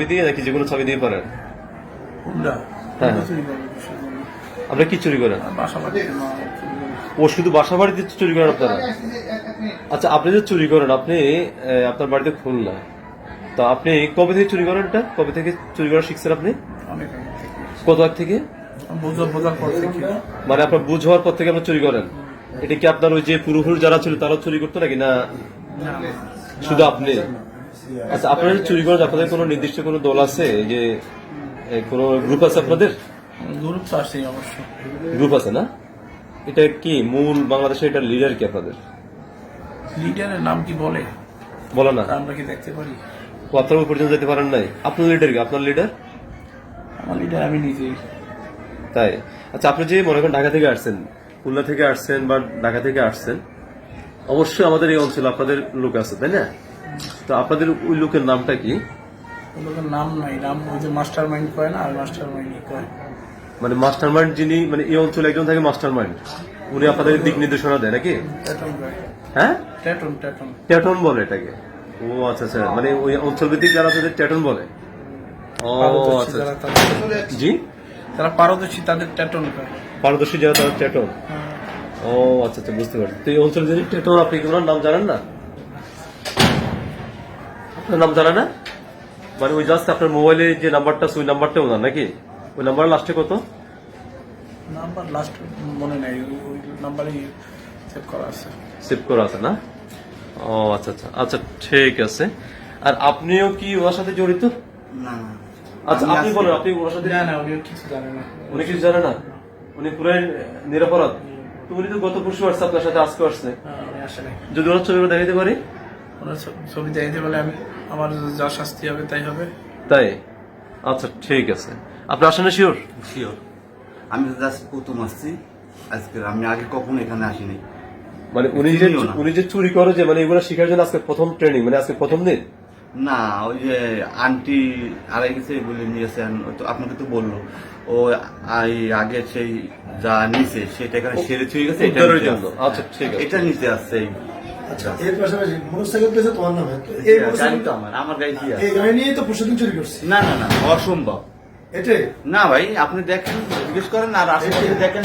চাবি দিয়ে নাকি যে কোনো চাবি দিয়ে হুন্ডা হ্যাঁ। আপনারা কি চুরি করেন। ও শুধু বাসা বাড়িতে চুরি করেন আপনারা? আচ্ছা আপনি যে চুরি করেন আপনি আপনার বাড়িতে খুলনা তো আপনি কবে থেকে চুরি করেন এটা? কবে থেকে চুরি করা শিখছেন আপনি। কত আগ থেকে। মানে আপনার বুঝ হওয়ার পর থেকে আপনি চুরি করেন? এটা কি আপনার ওই যে পুরুষ যারা ছিল তারা চুরি করতো নাকি? না, শুধু আপনি? আচ্ছা আপনারা চুরি করেন আপনাদের কোনো নির্দিষ্ট কোনো দল আছে যে কোনো গ্রুপ আছে আপনাদের? গ্রুপ তো আসেই অবশ্য গ্রুপ আছে না? এটা কি মূল বাংলাদেশের এটা লিডার কি আপনাদের? লিডারের নাম কি বলে? বলো না। আমরা কি দেখতে পারি? আপনারা পর্যন্ত যেতে পারেন নাই? আপনার লিডার কি? আপনার লিডার আমার লিডার আমি নিজেই। তাই? আচ্ছা আপনি যে মনে করেন ঢাকা থেকে আসছেন খুলনা থেকে আসছেন বা ঢাকা থেকে আসছেন অবশ্যই আমাদের এই অঞ্চলে আপনাদের লোক আছে তাই না? তো আপনাদের ওই লোকের নামটা কি? ওদের নাম নাই। নাম ওই যে মাস্টার মাইন্ড কয় না আর মাস্টার মাইন্ডই কয় মানে মাস্টার মাইন্ড যিনি মানে এই অঞ্চলে একজন থাকে মাস্টার মাইন্ড উনি আপনাদের দিক নির্দেশনা দেয় নাকি? হ্যাঁ? ট্যাটন ট্যাটন ট্যাটন বলে এটাকে। ও আচ্ছা আচ্ছা। মানে ওই অঞ্চল ভিত্তিক যারা আছে ট্যাটন বলে। ও পারদর্শী আচ্ছা। যারা আচ্ছা। তাদের জি? যারা পারদর্শী তাদের ট্যাটন পারদর্শী যারা তারা ট্যাটন। ও আচ্ছা আচ্ছা বুঝতে পারছি। তো এই অঞ্চলে যিনি ট্যাটন আপনি কি ওনার নাম জানেন না? আপনার নাম জানেন না? মানে ওই জাস্ট আপনার মোবাইলে যে নাম্বারটা আছে ওই নাম্বারটা ওনার নাকি? ওই নাম্বার লাস্টে কত? নাম্বার লাস্ট মনে নাই ওই- নাম্বারই সেভ করা আছে। সেভ করা আছে না? ও আচ্ছা আচ্ছা আচ্ছা ঠিক আছে। আর আপনিও কি ওনার সাথে জড়িত? না আচ্ছা আপনি বলেন আপনি ওনার সাথে না না উনি কিছু জানে না। উনি কিছু জানে না? উনি পুরাই নিরাপরাধ? তো উনি তো গত পরশু আসছে আপনার সাথে আজকে আসছে। যদি ওনার ছবিগুলো দেখাইতে পারি? ওনার ছ- ছবি দেখাইতে বলে আমি আমার যা শাস্তি হবে তাই হবে। তাই? আচ্ছা ঠিক আছে। আপনি আসেন না শিওর? শিওর। আমি তো জাস্ট প্রথম আসছি। আজকে আমি আগে কখনো এখানে আসিনি। মানে উনি যে উনি যে চুরি করে যে মানে এগুলো শিখার জন্য আজকে প্রথম ট্রেনিং মানে আজকে প্রথম দিন? না ওই যে আন্টি আড়াই গেছে বলে নিয়েছেন তো আপনাকে তো বলল। ও এই আগে সেই যা নিছে সেটা এখানে সেরে ছুঁয়ে গেছে এটা। আচ্ছা, ঠিক আছে। এটা নিতে আসছে আচ্ছা। এর পাশাপাশি মোটরসাইকেল পেয়েছে তোমার নামে। তো এই গাড়ি তো আমার আমার গাড়ি কি এই গাড়ি নিয়েই তো পরশুদিন চুরি করছি। না না না অসম্ভব। এটাই? না ভাই আপনি দেখেন জিজ্ঞেস করেন আর আশেপাশে দেখেন।